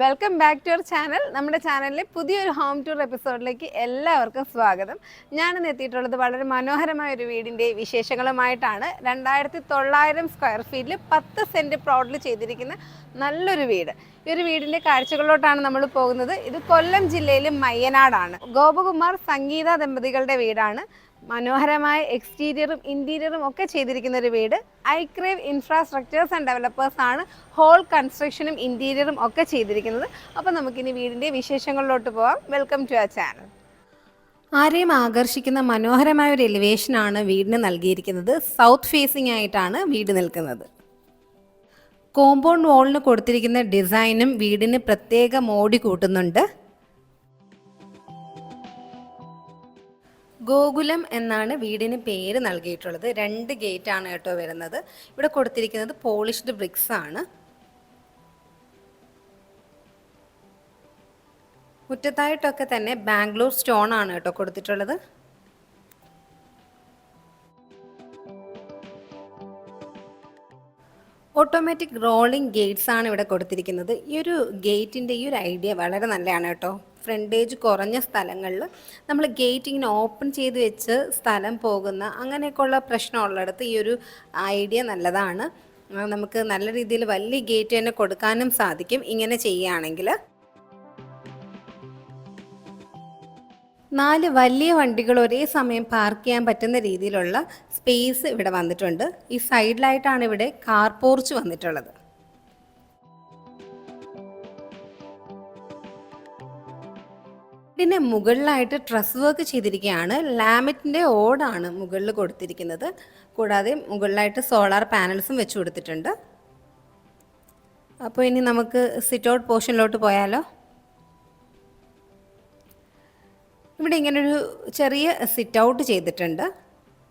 Welcome back to our channel നമ്മുടെ ചാനലിലെ പുതിയൊരു ഹോം ടൂർ എപ്പിസോഡിലേക്ക് എല്ലാവർക്കും സ്വാഗതം. ഞാനിന്ന് എത്തിയിട്ടുള്ളത് വളരെ മനോഹരമായ ഒരു വീടിന്റെ വിശേഷങ്ങളുമായിട്ടാണ്. രണ്ടായിരത്തി തൊള്ളായിരം സ്ക്വയർ ഫീറ്റിൽ പത്ത് സെന്റ് പ്ലോട്ടിൽ ചെയ്തിരിക്കുന്ന നല്ലൊരു വീട്. ഈ ഒരു വീടിന്റെ കാഴ്ചകളിലോട്ടാണ് നമ്മൾ പോകുന്നത്. ഇത് കൊല്ലം ജില്ലയിലെ മയ്യനാടാണ്. ഗോപകുമാർ സംഗീത ദമ്പതികളുടെ വീടാണ്. മനോഹരമായ എക്സ്റ്റീരിയറും ഇന്റീരിയറും ഒക്കെ ചെയ്തിരിക്കുന്ന ഒരു വീട്. ഐക്രേവ് ഇൻഫ്രാസ്ട്രക്ചേഴ്സ് ആൻഡ് ഡെവലപ്പേഴ്സ് ആണ് ഹോൾ കൺസ്ട്രക്ഷനും ഇന്റീരിയറും ഒക്കെ ചെയ്തിരിക്കുന്നത്. അപ്പോൾ നമുക്കിനി വീടിന്റെ വിശേഷങ്ങളിലോട്ട് പോവാം. വെൽക്കം ടു ആ ചാനൽ ആരെയും ആകർഷിക്കുന്ന മനോഹരമായ ഒരു എലിവേഷനാണ് വീടിന് നൽകിയിരിക്കുന്നത്. സൗത്ത് ഫേസിംഗ് ആയിട്ടാണ് വീട് നിൽക്കുന്നത്. കോമ്പൗണ്ട് വാളിന് കൊടുത്തിരിക്കുന്ന ഡിസൈനും വീടിന് പ്രത്യേക മോടി കൂട്ടുന്നുണ്ട്. ഗോകുലം എന്നാണ് വീടിന് പേര് നൽകിയിട്ടുള്ളത്. രണ്ട് ഗേറ്റ് ആണ് കേട്ടോ വരുന്നത്. ഇവിടെ കൊടുത്തിരിക്കുന്നത് പോളിഷ്ഡ് ബ്രിക്സ് ആണ്. മുറ്റത്തായിട്ടൊക്കെ തന്നെ ബാംഗ്ലൂർ സ്റ്റോൺ ആണ് കേട്ടോ കൊടുത്തിട്ടുള്ളത്. ഓട്ടോമാറ്റിക് റോളിംഗ് ഗേറ്റ്സ് ആണ് ഇവിടെ കൊടുത്തിരിക്കുന്നത്. ഈ ഒരു ഗേറ്റിന്റെ ഈ ഒരു ഐഡിയ വളരെ നല്ലതാണ് കേട്ടോ. ഫ്രണ്ടേജ് കുറഞ്ഞ സ്ഥലങ്ങളിൽ നമ്മൾ ഗേറ്റ് ഇങ്ങനെ ഓപ്പൺ ചെയ്ത് വെച്ച് സ്ഥലം പോകുന്ന അങ്ങനെയൊക്കെയുള്ള പ്രശ്നമുള്ളിടത്ത് ഈ ഒരു ഐഡിയ നല്ലതാണ്. നമുക്ക് നല്ല രീതിയിൽ വലിയ ഗേറ്റ് തന്നെ കൊടുക്കാനും സാധിക്കും ഇങ്ങനെ ചെയ്യുകയാണെങ്കിൽ. നാല് വലിയ വണ്ടികൾ ഒരേ സമയം പാർക്ക് ചെയ്യാൻ പറ്റുന്ന രീതിയിലുള്ള സ്പേസ് ഇവിടെ വന്നിട്ടുണ്ട്. ഈ സൈഡിലായിട്ടാണ് ഇവിടെ കാർ പോർച്ച് വന്നിട്ടുള്ളത്. ഇതിന് മുകളിലായിട്ട് ട്രസ് വർക്ക് ചെയ്തിരിക്കുകയാണ്. ലാമിറ്റിന്റെ ഓടാണ് മുകളിൽ കൊടുത്തിരിക്കുന്നത്. കൂടാതെ മുകളിലായിട്ട് സോളാർ പാനൽസും വെച്ച് കൊടുത്തിട്ടുണ്ട്. അപ്പോൾ ഇനി നമുക്ക് സിറ്റ് ഔട്ട് പോർഷനിലോട്ട് പോയാലോ? ഇവിടെ ഇങ്ങനൊരു ചെറിയ സിറ്റ് ഔട്ട് ചെയ്തിട്ടുണ്ട്.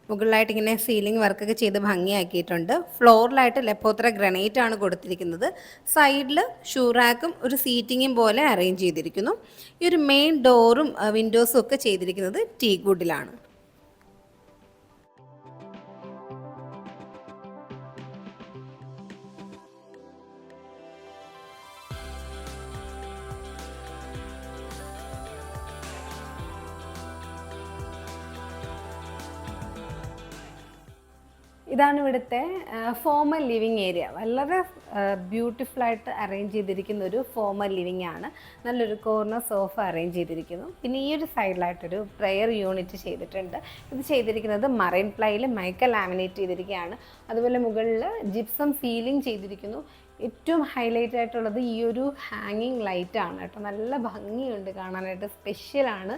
മുകളിലായിട്ട് ഇങ്ങനെ സീലിംഗ് വർക്കൊക്കെ ചെയ്ത് ഭംഗിയാക്കിയിട്ടുണ്ട്. ഫ്ലോറിലായിട്ട് ലെപ്പോത്ര ഗ്രനൈറ്റ് ആണ് കൊടുത്തിരിക്കുന്നത്. സൈഡിൽ ഷൂറാക്കും ഒരു സീറ്റിങ്ങും പോലെ അറേഞ്ച് ചെയ്തിരിക്കുന്നു. ഈ ഒരു മെയിൻ ഡോറും വിൻഡോസും ഒക്കെ ചെയ്തിരിക്കുന്നത് ടീ വുഡിലാണ് ഇതാണ് ഇവിടുത്തെ ഫോമൽ ലിവിങ് ഏരിയ വളരെ ബ്യൂട്ടിഫുൾ ആയിട്ട് അറേഞ്ച് ചെയ്തിരിക്കുന്ന ഒരു ഫോമൽ ലിവിങ് ആണ്. നല്ലൊരു കോർണർ സോഫ അറേഞ്ച് ചെയ്തിരിക്കുന്നു. പിന്നെ ഈ ഒരു സൈഡിലായിട്ടൊരു പ്രെയർ യൂണിറ്റ് ചെയ്തിട്ടുണ്ട്. ഇത് ചെയ്തിരിക്കുന്നത് മറൈൻ പ്ലൈയിൽ മൈക്ക ലാമിനേറ്റ് ചെയ്തിരിക്കുകയാണ്. അതുപോലെ മുകളിൽ ജിപ്സം സീലിംഗ് ചെയ്തിരിക്കുന്നു. ഏറ്റവും ഹൈലൈറ്റ് ആയിട്ടുള്ളത് ഈ ഒരു ഹാങ്ങിങ് ലൈറ്റാണ് കേട്ടോ. നല്ല ഭംഗിയുണ്ട് കാണാനായിട്ട്. സ്പെഷ്യലാണ്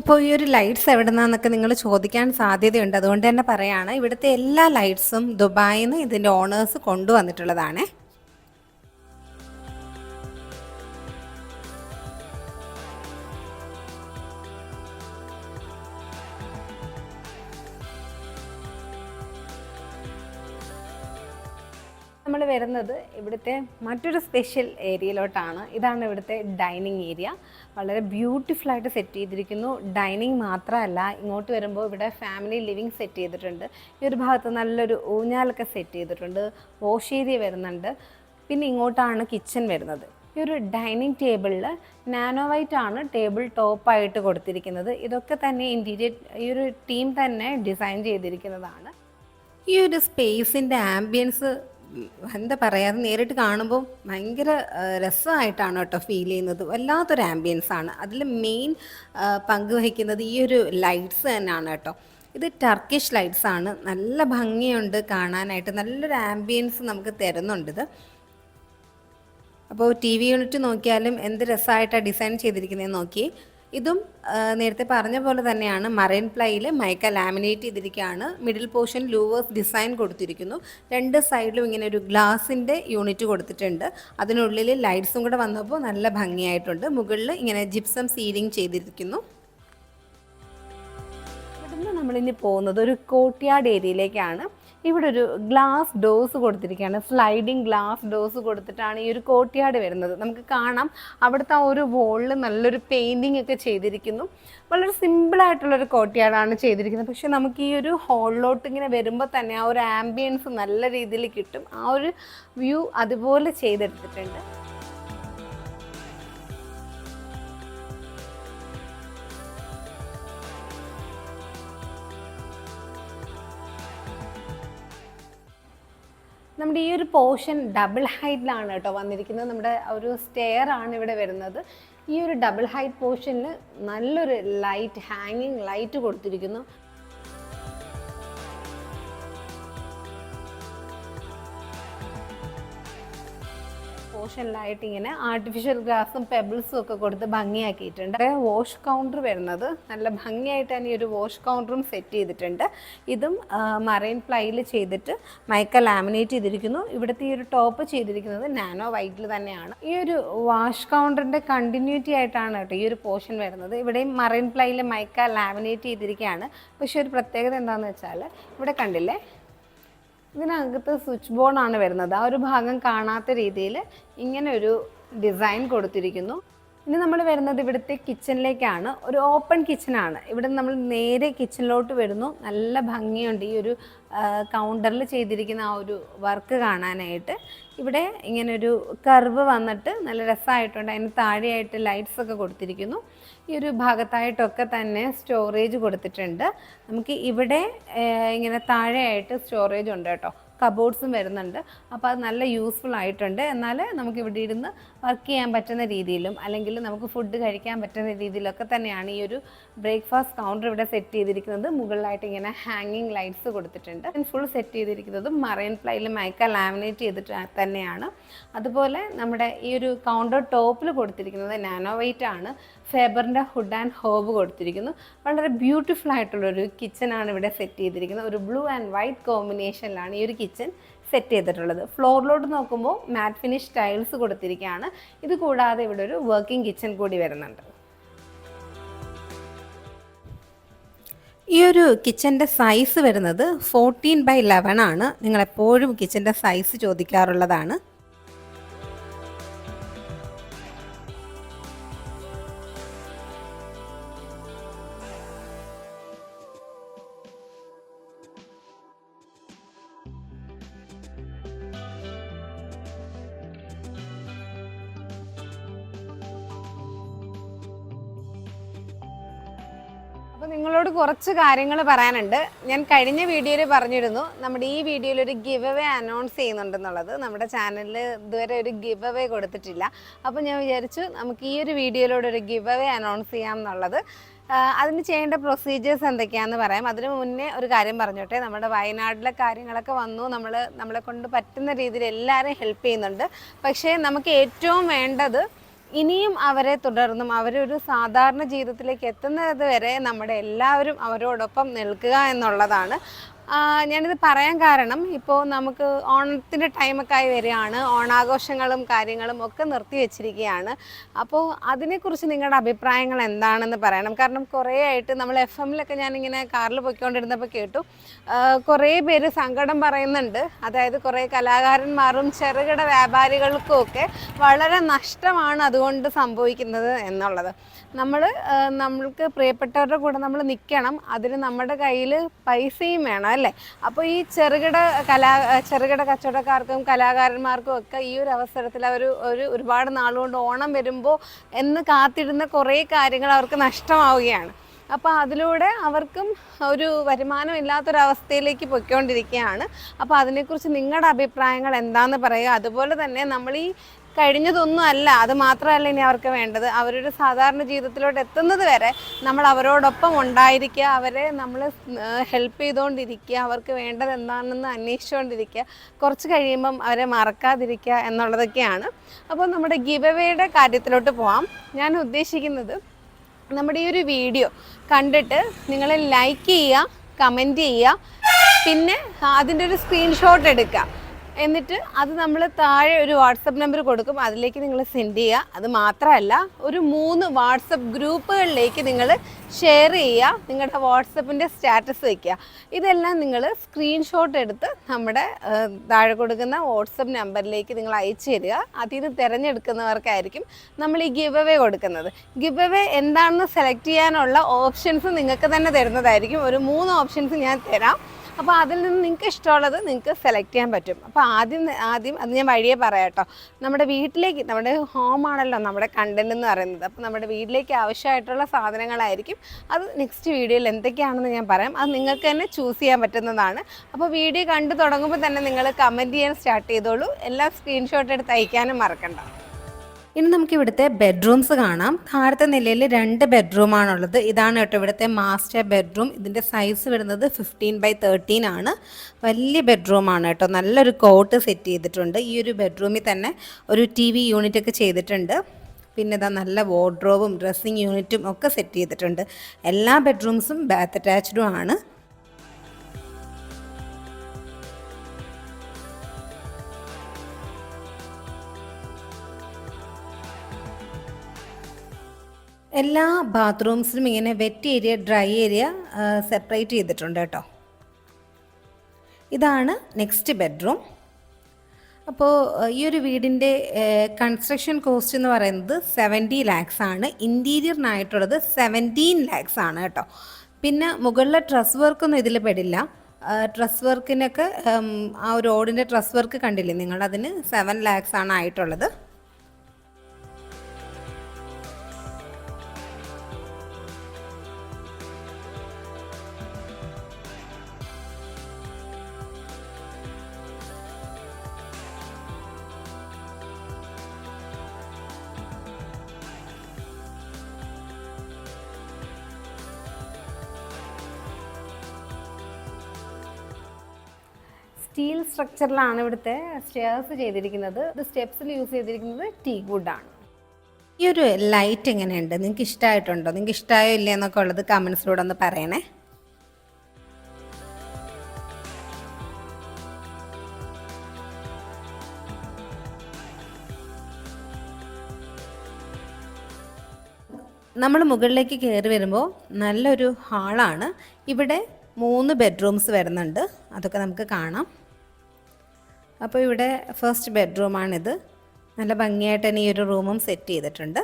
അപ്പോൾ ഈ ഒരു ലൈറ്റ്സ് എവിടെ നിന്നൊക്കെ നിങ്ങൾ ചോദിക്കാൻ സാധ്യതയുണ്ട്. അതുകൊണ്ട് തന്നെ പറയാണ് ഇവിടുത്തെ എല്ലാ ലൈറ്റ്സും ദുബായിൽ നിന്ന് ഇതിന്റെ ഓണേഴ്സ് കൊണ്ടുവന്നിട്ടുള്ളതാണേ. നമ്മൾ വരുന്നത് ഇവിടുത്തെ മറ്റൊരു സ്പെഷ്യൽ ഏരിയയിലോട്ടാണ്. ഇതാണ് ഇവിടുത്തെ ഡൈനിങ് ഏരിയ വളരെ ബ്യൂട്ടിഫുൾ ആയിട്ട് സെറ്റ് ചെയ്തിരിക്കുന്നു. ഡൈനിങ് മാത്രമല്ല ഇങ്ങോട്ട് വരുമ്പോൾ ഇവിടെ ഫാമിലി ലിവിങ് സെറ്റ് ചെയ്തിട്ടുണ്ട്. ഈ ഒരു ഭാഗത്ത് നല്ലൊരു ഊഞ്ഞാലൊക്കെ സെറ്റ് ചെയ്തിട്ടുണ്ട്. വാഷ് ഏരിയ വരുന്നുണ്ട്. പിന്നെ ഇങ്ങോട്ടാണ് കിച്ചൺ വരുന്നത്. ഈ ഒരു ഡൈനിങ് ടേബിളിൽ നാനോ വൈറ്റ് ആണ് ടേബിൾ ടോപ്പായിട്ട് കൊടുത്തിരിക്കുന്നത്. ഇതൊക്കെ തന്നെ ഇന്റീരിയർ ഈ ഒരു ടീം തന്നെ ഡിസൈൻ ചെയ്തിരിക്കുന്നതാണ്. ഈ ഒരു സ്പേസിന്റെ ആംബിയൻസ് എന്താ പറയുക നേരിട്ട് കാണുമ്പോൾ ഭയങ്കര രസമായിട്ടാണ് കേട്ടോ ഫീൽ ചെയ്യുന്നത്. വല്ലാത്തൊരു ആംബിയൻസ് ആണ്. അതിൽ മെയിൻ പങ്ക് വഹിക്കുന്നത് ഈ ഒരു ലൈറ്റ്സ് തന്നെയാണ് കേട്ടോ. ഇത് ടർക്കിഷ് ലൈറ്റ്സ് ആണ്. നല്ല ഭംഗിയുണ്ട് കാണാനായിട്ട്. നല്ലൊരു ആംബിയൻസ് നമുക്ക് തരുന്നുണ്ട് ഇത്. അപ്പോൾ ടി വി യൂണിറ്റ് നോക്കിയാലും എന്ത് രസമായിട്ടാണ് ഡിസൈൻ ചെയ്തിരിക്കുന്നതെന്ന് നോക്കി. ഇതും നേരത്തെ പറഞ്ഞ പോലെ തന്നെയാണ് മറൈൻ പ്ലൈയിൽ മൈക്ക ലാമിനേറ്റ് ചെയ്തിരിക്കുകയാണ്. മിഡിൽ പോർഷൻ ലൂവേഴ്സ് ഡിസൈൻ കൊടുത്തിരിക്കുന്നു. രണ്ട് സൈഡിലും ഇങ്ങനെ ഒരു ഗ്ലാസിന്റെ യൂണിറ്റ് കൊടുത്തിട്ടുണ്ട്. അതിനുള്ളിൽ ലൈറ്റ്സും കൂടെ വന്നപ്പോൾ നല്ല ഭംഗിയായിട്ടുണ്ട്. മുകളിൽ ഇങ്ങനെ ജിപ്സം സീലിംഗ് ചെയ്തിരിക്കുന്നു. ഇവിടുന്ന് നമ്മളിനി പോകുന്നത് ഒരു കോട്ടിയാട് ഏരിയയിലേക്കാണ്. ഇവിടെ ഒരു ഗ്ലാസ് ഡോസ് കൊടുത്തിരിക്കുകയാണ്. സ്ലൈഡിങ് ഗ്ലാസ് ഡോസ് കൊടുത്തിട്ടാണ് ഈ ഒരു കോട്ടിയാട് വരുന്നത്. നമുക്ക് കാണാം. അവിടുത്തെ ആ ഒരു വോളിൽ നല്ലൊരു പെയിന്റിങ് ഒക്കെ ചെയ്തിരിക്കുന്നു. വളരെ സിമ്പിളായിട്ടുള്ളൊരു കോട്ടിയാടാണ് ചെയ്തിരിക്കുന്നത്. പക്ഷെ നമുക്ക് ഈ ഒരു ഹോളിലോട്ട് ഇങ്ങനെ വരുമ്പോൾ തന്നെ ആ ഒരു ആംബിയൻസ് നല്ല രീതിയിൽ കിട്ടും. ആ ഒരു വ്യൂ അതുപോലെ ചെയ്തെടുത്തിട്ടുണ്ട്. നമ്മുടെ ഈ ഒരു പോർഷൻ ഡബിൾ ഹൈറ്റിലാണ് കേട്ടോ വന്നിരിക്കുന്നത്. നമ്മുടെ ഒരു സ്റ്റെയർ ആണ് ഇവിടെ വരുന്നത്. ഈ ഒരു ഡബിൾ ഹൈറ്റ് പോർഷനിൽ നല്ലൊരു ലൈറ്റ് ഹാങ്ങിങ് ലൈറ്റ് കൊടുത്തിരിക്കുന്നു. പോർഷനിലായിട്ട് ഇങ്ങനെ ആർട്ടിഫിഷ്യൽ ഗ്രാസും പെബിൾസും ഒക്കെ കൊടുത്ത് ഭംഗിയാക്കിയിട്ടുണ്ട്. വാഷ് കൗണ്ടർ വരുന്നത് നല്ല ഭംഗിയായിട്ട് തന്നെ ഈ ഒരു വാഷ് കൗണ്ടറും സെറ്റ് ചെയ്തിട്ടുണ്ട്. ഇതും മറൈൻ പ്ലൈയിൽ ചെയ്തിട്ട് മൈക്ക ലാമിനേറ്റ് ചെയ്തിരിക്കുന്നു. ഇവിടുത്തെ ഈ ഒരു ടോപ്പ് ചെയ്തിരിക്കുന്നത് നാനോ വൈറ്റിൽ തന്നെയാണ്. ഈ ഒരു വാഷ് കൗണ്ടറിന്റെ കണ്ടിന്യൂറ്റി ആയിട്ടാണ് കേട്ടോ ഈ ഒരു പോർഷൻ വരുന്നത്. ഇവിടെയും മറൈൻ പ്ലൈയിൽ മൈക്ക ലാമിനേറ്റ് ചെയ്തിരിക്കുകയാണ്. പക്ഷേ ഒരു പ്രത്യേകത എന്താണെന്ന് വെച്ചാൽ ഇവിടെ കണ്ടില്ലേ ഇതിനകത്ത് സ്വിച്ച് ബോർഡാണ് വരുന്നത്. ആ ഒരു ഭാഗം കാണാത്ത രീതിയിൽ ഇങ്ങനെ ഒരു ഡിസൈൻ കൊടുത്തിരിക്കുന്നു. ഇനി നമ്മൾ വരുന്നത് ഇവിടുത്തെ കിച്ചണിലേക്കാണ് ഒരു ഓപ്പൺ കിച്ചണാണ് ഇവിടെ നമ്മൾ നേരെ കിച്ചണിലോട്ട് വരുന്നു. നല്ല ഭംഗിയുണ്ട് ഈ ഒരു കൗണ്ടറിൽ ചെയ്തിരിക്കുന്ന ആ ഒരു വർക്ക് കാണാനായിട്ട് ഇവിടെ ഇങ്ങനൊരു കർവ് വന്നിട്ട് നല്ല രസമായിട്ടുണ്ട് അതിന് താഴെയായിട്ട് ലൈറ്റ്സ് ഒക്കെ കൊടുത്തിരിക്കുന്നു. ഈ ഒരു ഭാഗത്തായിട്ടൊക്കെ തന്നെ സ്റ്റോറേജ് കൊടുത്തിട്ടുണ്ട്. നമുക്ക് ഇവിടെ ഇങ്ങനെ താഴെയായിട്ട് സ്റ്റോറേജ് ഉണ്ട് കേട്ടോ. കബോർഡ്സും വരുന്നുണ്ട്. അപ്പോൾ അത് നല്ല യൂസ്ഫുൾ ആയിട്ടുണ്ട്. എന്നാൽ നമുക്ക് ഇവിടെ ഇരുന്ന് വർക്ക് ചെയ്യാൻ പറ്റുന്ന രീതിയിലും അല്ലെങ്കിൽ നമുക്ക് ഫുഡ് കഴിക്കാൻ പറ്റുന്ന രീതിയിലൊക്കെ തന്നെയാണ് ഈ ഒരു ബ്രേക്ക്ഫാസ്റ്റ് കൗണ്ടർ ഇവിടെ സെറ്റ് ചെയ്തിരിക്കുന്നത്. മുകളിലായിട്ട് ഇങ്ങനെ ഹാങ്ങിങ് ലൈറ്റ്സ് കൊടുത്തിട്ടുണ്ട്. ഫുൾ സെറ്റ് ചെയ്തിരിക്കുന്നത് മറൈൻ പ്ലൈയിൽ മൈക്ക ലാമിനേറ്റ് ചെയ്തിട്ട് തന്നെയാണ്. അതുപോലെ നമ്മുടെ ഈ ഒരു കൗണ്ടർ ടോപ്പിൽ കൊടുത്തിരിക്കുന്നത് നാനോ വെയിറ്റ് ആണ്. ഫേബറിന്റെ ഹുഡ് ആൻഡ് ഹോബ് കൊടുത്തിരിക്കുന്നു. വളരെ ബ്യൂട്ടിഫുൾ ആയിട്ടുള്ളൊരു കിച്ചനാണ് ഇവിടെ സെറ്റ് ചെയ്തിരിക്കുന്നത്. ഒരു ബ്ലൂ ആൻഡ് വൈറ്റ് കോമ്പിനേഷനിലാണ് ഈ ഒരു കിച്ചൺ സെറ്റ് ചെയ്തിട്ടുള്ളത്. ഫ്ലോറിലോട്ട് നോക്കുമ്പോൾ മാറ്റ് ഫിനിഷ് ടൈൽസ് കൊടുത്തിരിക്കുകയാണ്. ഇത് കൂടാതെ ഇവിടെ ഒരു വർക്കിംഗ് കിച്ചൺ കൂടി വരുന്നുണ്ട്. ഈ ഒരു കിച്ചന്റെ സൈസ് വരുന്നത് ഫോർട്ടീൻ ബൈ ലെവൻ ആണ്. നിങ്ങളെപ്പോഴും കിച്ചന്റെ സൈസ് ചോദിക്കാറുള്ളതാണ്. നിങ്ങളോട് കുറച്ച് കാര്യങ്ങൾ പറയാനുണ്ട്. ഞാൻ കഴിഞ്ഞ വീഡിയോയിൽ പറഞ്ഞിരുന്നു നമ്മുടെ ഈ വീഡിയോയിൽ ഒരു ഗിവ് അവേ അനൗൺസ് ചെയ്യുന്നുണ്ടെന്നുള്ളത്. നമ്മുടെ ചാനലിൽ ഇതുവരെ ഒരു ഗിവ് അവേ കൊടുത്തിട്ടില്ല. അപ്പോൾ ഞാൻ വിചാരിച്ചു നമുക്ക് ഈ ഒരു വീഡിയോയിലൂടെ ഒരു ഗിവ് അവേ അനൗൺസ് ചെയ്യാം എന്നുള്ളത് അതിന് ചെയ്യേണ്ട പ്രൊസീജിയേഴ്സ് എന്തൊക്കെയാണെന്ന് പറയാം. അതിന് മുന്നേ ഒരു കാര്യം പറഞ്ഞോട്ടെ. നമ്മുടെ വയനാട്ടിലെ കാര്യങ്ങളൊക്കെ വന്നു. നമ്മൾ നമ്മളെ കൊണ്ട് പറ്റുന്ന രീതിയിൽ എല്ലാവരും ഹെൽപ്പ് ചെയ്യുന്നുണ്ട്. പക്ഷേ നമുക്ക് ഏറ്റവും വേണ്ടത് ഇനിയും അവരെ തുടർന്നും അവരൊരു സാധാരണ ജീവിതത്തിലേക്ക് എത്തുന്നത് വരെ നമ്മുടെ എല്ലാവരും അവരോടൊപ്പം നിൽക്കുക എന്നുള്ളതാണ്. ഞാനിത് പറയാൻ കാരണം ഇപ്പോൾ നമുക്ക് ഓണത്തിന്റെ ടൈമൊക്കെ ആയി വരികയാണ്. ഓണാഘോഷങ്ങളും കാര്യങ്ങളും ഒക്കെ നിർത്തി വെച്ചിരിക്കുകയാണ്. അപ്പോൾ അതിനെക്കുറിച്ച് നിങ്ങളുടെ അഭിപ്രായങ്ങൾ എന്താണെന്ന് പറയണം. കാരണം കുറേ ആയിട്ട് നമ്മൾ എഫ് എമ്മിലൊക്കെ ഞാനിങ്ങനെ കാറിൽ പോയിക്കൊണ്ടിരുന്നപ്പോൾ കേട്ടു. കുറേ പേര് സങ്കടം പറയുന്നുണ്ട്. അതായത് കുറേ കലാകാരന്മാരും ചെറുകിട വ്യാപാരികൾക്കും ഒക്കെ വളരെ നഷ്ടമാണ് അതുകൊണ്ട് സംഭവിക്കുന്നത് എന്നുള്ളത്. നമ്മൾ നമ്മൾക്ക് പ്രിയപ്പെട്ടവരുടെ കൂടെ നമ്മൾ നിൽക്കണം അതിന് നമ്മുടെ കയ്യിൽ പൈസയും വേണം അല്ലേ? അപ്പോൾ ഈ ചെറുകിട കലാ ചെറുകിട കച്ചവടക്കാർക്കും കലാകാരന്മാർക്കും ഒക്കെ ഈ ഒരു അവസരത്തിൽ അവർ ഒരു ഒരുപാട് നാളുകൊണ്ട് ഓണം വരുമ്പോൾ എന്ന് കാത്തിരുന്ന കുറേ കാര്യങ്ങൾ അവർക്ക് നഷ്ടമാവുകയാണ്. അപ്പോൾ അതിലൂടെ അവർക്കും ഒരു വരുമാനം ഇല്ലാത്തൊരവസ്ഥയിലേക്ക് പൊയ്ക്കൊണ്ടിരിക്കുകയാണ്. അപ്പോൾ അതിനെക്കുറിച്ച് നിങ്ങളുടെ അഭിപ്രായങ്ങൾ എന്താണെന്ന് പറയുക? അതുപോലെ തന്നെ നമ്മൾ ഈ കഴിഞ്ഞതൊന്നും അല്ല. അത് മാത്രമല്ല ഇനി അവർക്ക് വേണ്ടത്. അവരൊരു സാധാരണ ജീവിതത്തിലോട്ട് എത്തുന്നത് വരെ നമ്മൾ അവരോടൊപ്പം ഉണ്ടായിരിക്കുക. അവരെ നമ്മൾ ഹെൽപ്പ് ചെയ്തുകൊണ്ടിരിക്കുക. അവർക്ക് വേണ്ടത് എന്താണെന്ന് അന്വേഷിച്ചുകൊണ്ടിരിക്കുക. കുറച്ച് കഴിയുമ്പം അവരെ മറക്കാതിരിക്കുക എന്നുള്ളതൊക്കെയാണ്. അപ്പോൾ നമ്മുടെ ഗിവവേയുടെ കാര്യത്തിലോട്ട് പോവാം. ഞാൻ ഉദ്ദേശിക്കുന്നത് നമ്മുടെ ഈ ഒരു വീഡിയോ കണ്ടിട്ട് നിങ്ങൾ ലൈക്ക് ചെയ്യുക കമന്റ് ചെയ്യുക പിന്നെ അതിന്റെ ഒരു സ്ക്രീൻഷോട്ട് എടുക്കുക. എന്നിട്ട് അത് നമ്മൾ താഴെ ഒരു വാട്സപ്പ് നമ്പർ കൊടുക്കും. അതിലേക്ക് നിങ്ങൾ സെൻഡ് ചെയ്യുക അത് മാത്രമല്ല ഒരു മൂന്ന് വാട്സപ്പ് ഗ്രൂപ്പുകളിലേക്ക് നിങ്ങൾ ഷെയർ ചെയ്യുക നിങ്ങളുടെ വാട്സപ്പിന്റെ സ്റ്റാറ്റസ് വയ്ക്കുക ഇതെല്ലാം നിങ്ങൾ സ്ക്രീൻഷോട്ട് എടുത്ത് നമ്മുടെ താഴെ കൊടുക്കുന്ന വാട്സപ്പ് നമ്പറിലേക്ക് നിങ്ങൾ അയച്ചു തരിക. അതിൽ നിന്ന് തിരഞ്ഞെടുക്കുന്നവർക്കായിരിക്കും നമ്മൾ ഈ ഗിവ് അവേ കൊടുക്കുന്നത്. ഗിവ് അവേ എന്താണെന്ന് സെലക്ട് ചെയ്യാനുള്ള ഓപ്ഷൻസ് നിങ്ങൾക്ക് തന്നെ തരുന്നതായിരിക്കും. ഒരു മൂന്ന് ഓപ്ഷൻസ് ഞാൻ തരാം. അപ്പോൾ അതിൽ നിന്ന് നിങ്ങൾക്ക് ഇഷ്ടമുള്ളത് നിങ്ങൾക്ക് സെലക്ട് ചെയ്യാൻ പറ്റും. അപ്പോൾ ആദ്യം ആദ്യം അത് ഞാൻ വഴിയെ പറയാം കേട്ടോ. നമ്മുടെ വീട്ടിലേക്ക് നമ്മുടെ ഹോം ആണല്ലോ നമ്മുടെ കണ്ടന്റ് എന്ന് പറയുന്നത്. അപ്പോൾ നമ്മുടെ വീട്ടിലേക്ക് ആവശ്യമായിട്ടുള്ള സാധനങ്ങളായിരിക്കും. അത് നെക്സ്റ്റ് വീഡിയോയിൽ എന്തൊക്കെയാണെന്ന് ഞാൻ പറയാം. അത് നിങ്ങൾക്ക് തന്നെ ചൂസ് ചെയ്യാൻ പറ്റുന്നതാണ്. അപ്പോൾ വീഡിയോ കണ്ടു തുടങ്ങുമ്പോൾ തന്നെ നിങ്ങൾ കമന്റ് ചെയ്യാൻ സ്റ്റാർട്ട് ചെയ്തോളൂ. എല്ലാം സ്ക്രീൻഷോട്ട് എടുത്ത് അയക്കാനും മറക്കണ്ട. ഇനി നമുക്ക് ഇവിടുത്തെ ബെഡ്റൂംസ് കാണാം. താഴത്തെ നിലയിൽ രണ്ട് ബെഡ്റൂമാണുള്ളത് ഇതാണ് കേട്ടോ ഇവിടുത്തെ മാസ്റ്റർ ബെഡ്റൂം ഇതിന്റെ സൈസ് വരുന്നത് ഫിഫ്റ്റീൻ ബൈ തേർട്ടീൻ ആണ്. വലിയ ബെഡ്റൂമാണ് കേട്ടോ. നല്ലൊരു കോട്ട് സെറ്റ് ചെയ്തിട്ടുണ്ട്. ഈ ഒരു ബെഡ്റൂമിൽ തന്നെ ഒരു ടി വി യൂണിറ്റൊക്കെ ചെയ്തിട്ടുണ്ട്. പിന്നെ ഇതാ നല്ല വാർഡ്രോബും ഡ്രസ്സിങ് യൂണിറ്റും ഒക്കെ സെറ്റ് ചെയ്തിട്ടുണ്ട്. എല്ലാ ബെഡ്റൂംസും ബാത്ത് അറ്റാച്ച്ഡും ആണ്. എല്ലാ ബാത്റൂംസിനും ഇങ്ങനെ wet area dry area separate ചെയ്തിട്ടുണ്ട് കേട്ടോ. ഇതാണ് നെക്സ്റ്റ് ബെഡ്റൂം അപ്പോൾ ഈ ഒരു വീടിന്റെ കൺസ്ട്രക്ഷൻ കോസ്റ്റ് എന്ന് പറയുന്നത് സെവന്റി ലാക്സ് ആണ്. ഇന്റീരിയറിനായിട്ടുള്ളത് സെവന്റീൻ ലാക്സ് ആണ് കേട്ടോ. പിന്നെ മുകളിലെ ഡ്രസ് വർക്കൊന്നും ഇതിൽ പെടില്ല. ഡ്രസ് വർക്കിനൊക്കെ ആ ഒരു ഓടിന്റെ ഡ്രസ് വർക്ക് കണ്ടില്ലേ നിങ്ങൾ? അതിന് സെവൻ ലാക്സ് ആണ് ആയിട്ടുള്ളത്. സ്റ്റീൽ സ്ട്രക്ചറിലാണ് ഇവിടുത്തെ സ്റ്റെയർസ് ചെയ്തിരിക്കുന്നത്. ഇത് സ്റ്റെപ്സിൽ യൂസ് ചെയ്തിരിക്കുന്നത് ടീ വുഡാണ് ഈ ഒരു ലൈറ്റ് എങ്ങനെയുണ്ട്? നിങ്ങൾക്ക് ഇഷ്ടമായിട്ടുണ്ടോ നിങ്ങൾക്ക് ഇഷ്ടമായോ ഇല്ലേ എന്നൊക്കെ ഉള്ളത് കമൻസിലൂടെ ഒന്ന് പറയണേ. നമ്മൾ മുകളിലേക്ക് കയറി വരുമ്പോൾ നല്ലൊരു ഹാളാണ് ഇവിടെ മൂന്ന് ബെഡ്റൂംസ് വരുന്നുണ്ട്. അതൊക്കെ നമുക്ക് കാണാം. അപ്പോൾ ഇവിടെ ഫസ്റ്റ് ബെഡ്റൂമാണിത് നല്ല ഭംഗിയായിട്ട് തന്നെ ഈ ഒരു റൂമും സെറ്റ് ചെയ്തിട്ടുണ്ട്.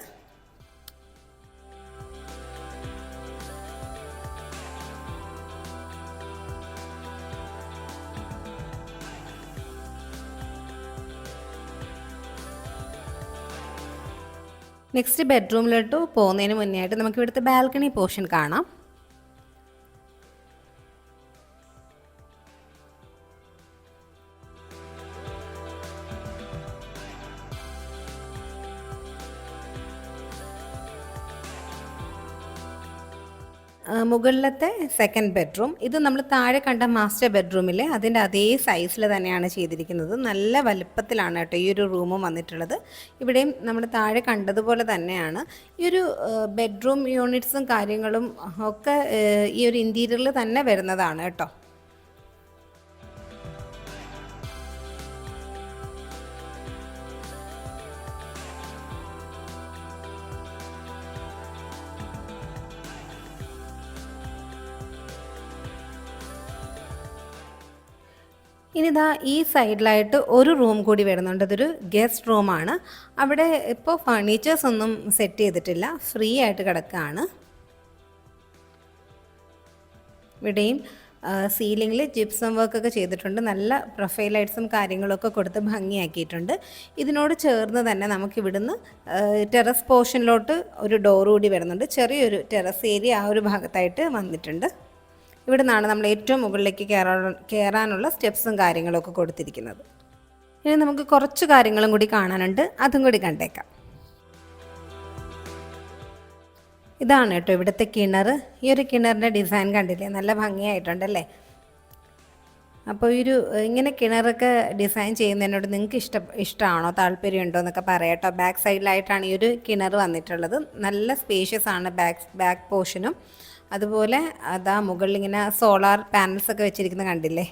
നെക്സ്റ്റ് ബെഡ്റൂമിലോട്ട് പോകുന്നതിന് മുന്നേ ആയിട്ട് നമുക്ക് ഇവിടുത്തെ ബാൽക്കണി പോർഷൻ കാണാം. മുകളിലത്തെ സെക്കൻഡ് ബെഡ്റൂം ഇത് നമ്മൾ താഴെ കണ്ട മാസ്റ്റർ ബെഡ്റൂമിൽ അതിന്റെ അതേ സൈസിൽ തന്നെയാണ് ചെയ്തിരിക്കുന്നത്. നല്ല വലുപ്പത്തിലാണ് കേട്ടോ ഈ ഒരു റൂമും വന്നിട്ടുള്ളത്. ഇവിടെയും നമ്മൾ താഴെ കണ്ടതുപോലെ തന്നെയാണ്. ഈ ഒരു ബെഡ്റൂം യൂണിറ്റ്സും കാര്യങ്ങളും ഒക്കെ ഈ ഒരു ഇന്റീരിയറിൽ തന്നെ വരുന്നതാണ് കേട്ടോ. ഇനി ഇതാ ഈ സൈഡിലായിട്ട് ഒരു റൂം കൂടി വരുന്നുണ്ട്. ഇതൊരു ഗസ്റ്റ് റൂമാണ്. അവിടെ ഇപ്പോൾ ഫർണിച്ചേഴ്സ് ഒന്നും സെറ്റ് ചെയ്തിട്ടില്ല. ഫ്രീ ആയിട്ട് കിടക്കുകയാണ് ഇവിടെയും സീലിങ്ങിൽ ജിപ്സം വർക്കൊക്കെ ചെയ്തിട്ടുണ്ട്. നല്ല പ്രൊഫൈൽ ലൈറ്റ്സും കാര്യങ്ങളൊക്കെ കൊടുത്ത് ഭംഗിയാക്കിയിട്ടുണ്ട്. ഇതിനോട് ചേർന്ന് തന്നെ നമുക്ക് ഇവിടുന്ന് ടെറസ് പോർഷനിലോട്ട് ഒരു ഡോർ കൂടി വരുന്നുണ്ട്. ചെറിയൊരു ടെറസ് ഏരിയ ആ ഒരു ഭാഗത്തായിട്ട് വന്നിട്ടുണ്ട്. ഇവിടെ നിന്നാണ് നമ്മൾ ഏറ്റവും മുകളിലേക്ക് കയറാൻ കയറാനുള്ള സ്റ്റെപ്സും കാര്യങ്ങളൊക്കെ കൊടുത്തിരിക്കുന്നത്. ഇനി നമുക്ക് കുറച്ച് കാര്യങ്ങളും കൂടി കാണാനുണ്ട്. അതും കൂടി കണ്ടേക്കാം. ഇതാണ് കേട്ടോ ഇവിടുത്തെ കിണർ ഈ ഒരു കിണറിന്റെ ഡിസൈൻ കണ്ടില്ലേ? നല്ല ഭംഗിയായിട്ടുണ്ടല്ലേ? അപ്പോൾ ഈ ഒരു ഇങ്ങനെ കിണറൊക്കെ ഡിസൈൻ ചെയ്യുന്നതിനോട് നിങ്ങൾക്ക് ഇഷ്ട ഇഷ്ടമാണോ? താല്പര്യമുണ്ടോ എന്നൊക്കെ പറയാട്ടോ. ബാക്ക് സൈഡിലായിട്ടാണ് ഈ ഒരു കിണർ വന്നിട്ടുള്ളത്. നല്ല സ്പേഷ്യസ് ആണ് ബാക്ക് ബാക്ക് പോർഷനും. അതുപോലെ അതാ മുകളിൽ ഇങ്ങനെ സോളാർ പാനൽസ് ഒക്കെ വെച്ചിരിക്കുന്നത് കണ്ടില്ലേ?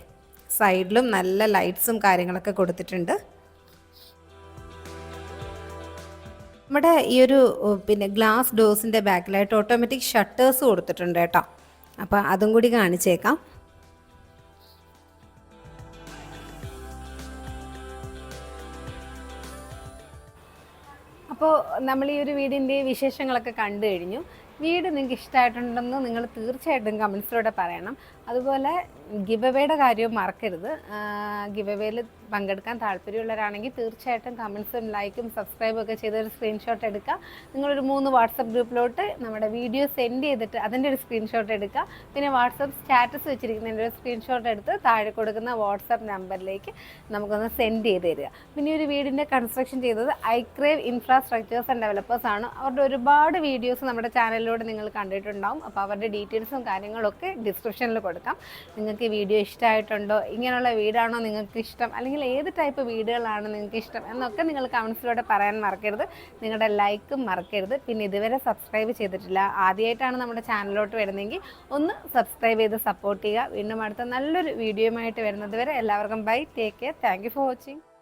സൈഡിലും നല്ല ലൈറ്റ്സും കാര്യങ്ങളൊക്കെ കൊടുത്തിട്ടുണ്ട്. നമ്മുടെ ഈ ഒരു പിന്നെ ഗ്ലാസ് ഡോസിന്റെ ബാക്കിലായിട്ട് ഓട്ടോമാറ്റിക് ഷട്ടേഴ്സ് കൊടുത്തിട്ടുണ്ട് കേട്ടോ. അപ്പോൾ അതും കൂടി കാണിച്ചേക്കാം. അപ്പോൾ നമ്മൾ ഈ ഒരു വീടിന്റെ വിശേഷങ്ങളൊക്കെ കണ്ടു കഴിഞ്ഞു. വീട് നിങ്ങൾക്ക് ഇഷ്ടമായിട്ടുണ്ടെന്ന് നിങ്ങൾ തീർച്ചയായിട്ടും കമൻസിലൂടെ പറയണം. അതുപോലെ ഗിവവേയുടെ കാര്യവും മറക്കരുത്. ഗിവവേയിൽ പങ്കെടുക്കാൻ താല്പര്യമുള്ളവരാണെങ്കിൽ തീർച്ചയായിട്ടും കമൻസും ലൈക്കും സബ്സ്ക്രൈബും ഒക്കെ ചെയ്ത് ഒരു സ്ക്രീൻഷോട്ട് എടുക്കുക. നിങ്ങളൊരു മൂന്ന് വാട്സപ്പ് ഗ്രൂപ്പിലോട്ട് നമ്മുടെ വീഡിയോ സെൻഡ് ചെയ്തിട്ട് അതിന്റെ ഒരു സ്ക്രീൻഷോട്ട് എടുക്കുക. പിന്നെ വാട്സപ്പ് സ്റ്റാറ്റസ് വെച്ചിരിക്കുന്നതിന്റെ ഒരു സ്ക്രീൻഷോട്ട് എടുത്ത് താഴെ കൊടുക്കുന്ന വാട്സപ്പ് നമ്പറിലേക്ക് നമുക്കൊന്ന് സെൻഡ് ചെയ്ത് തരിക. പിന്നെ ഒരു വീടിന്റെ കൺസ്ട്രക്ഷൻ ചെയ്തത് ഐക്രേവ് ഇൻഫ്രാസ്ട്രക്ചേഴ്സ് ആൻഡ് ഡെവലപ്പേഴ്സ് ആണ്. അവരുടെ ഒരുപാട് വീഡിയോസ് നമ്മുടെ ചാനലിലൂടെ നിങ്ങൾ കണ്ടിട്ടുണ്ടാവും. അപ്പോൾ അവരുടെ ഡീറ്റെയിൽസും കാര്യങ്ങളൊക്കെ ഡിസ്ക്രിപ്ഷനിൽ കൊടുക്കാം. നിങ്ങൾക്ക് ഈ വീഡിയോ ഇഷ്ടമായിട്ടുണ്ടോ ഇങ്ങനെയുള്ള വീടാണോ നിങ്ങൾക്ക് ഇഷ്ടം അല്ലെങ്കിൽ ഏത് ടൈപ്പ് വീടുകളാണ് നിങ്ങൾക്ക് ഇഷ്ടം എന്നൊക്കെ നിങ്ങൾ കമൻസിലൂടെ പറയാൻ മറക്കരുത്. നിങ്ങളുടെ ലൈക്കും മറക്കരുത്. പിന്നെ ഇതുവരെ സബ്സ്ക്രൈബ് ചെയ്തിട്ടില്ല ആദ്യമായിട്ടാണ് നമ്മുടെ ചാനലിലോട്ട് വരുന്നതെങ്കിൽ ഒന്ന് സബ്സ്ക്രൈബ് ചെയ്ത് സപ്പോർട്ട് ചെയ്യുക. വീണ്ടും അടുത്ത നല്ലൊരു വീഡിയോയുമായിട്ട് വരുന്നത് വരെ എല്ലാവർക്കും bye take care thank for watching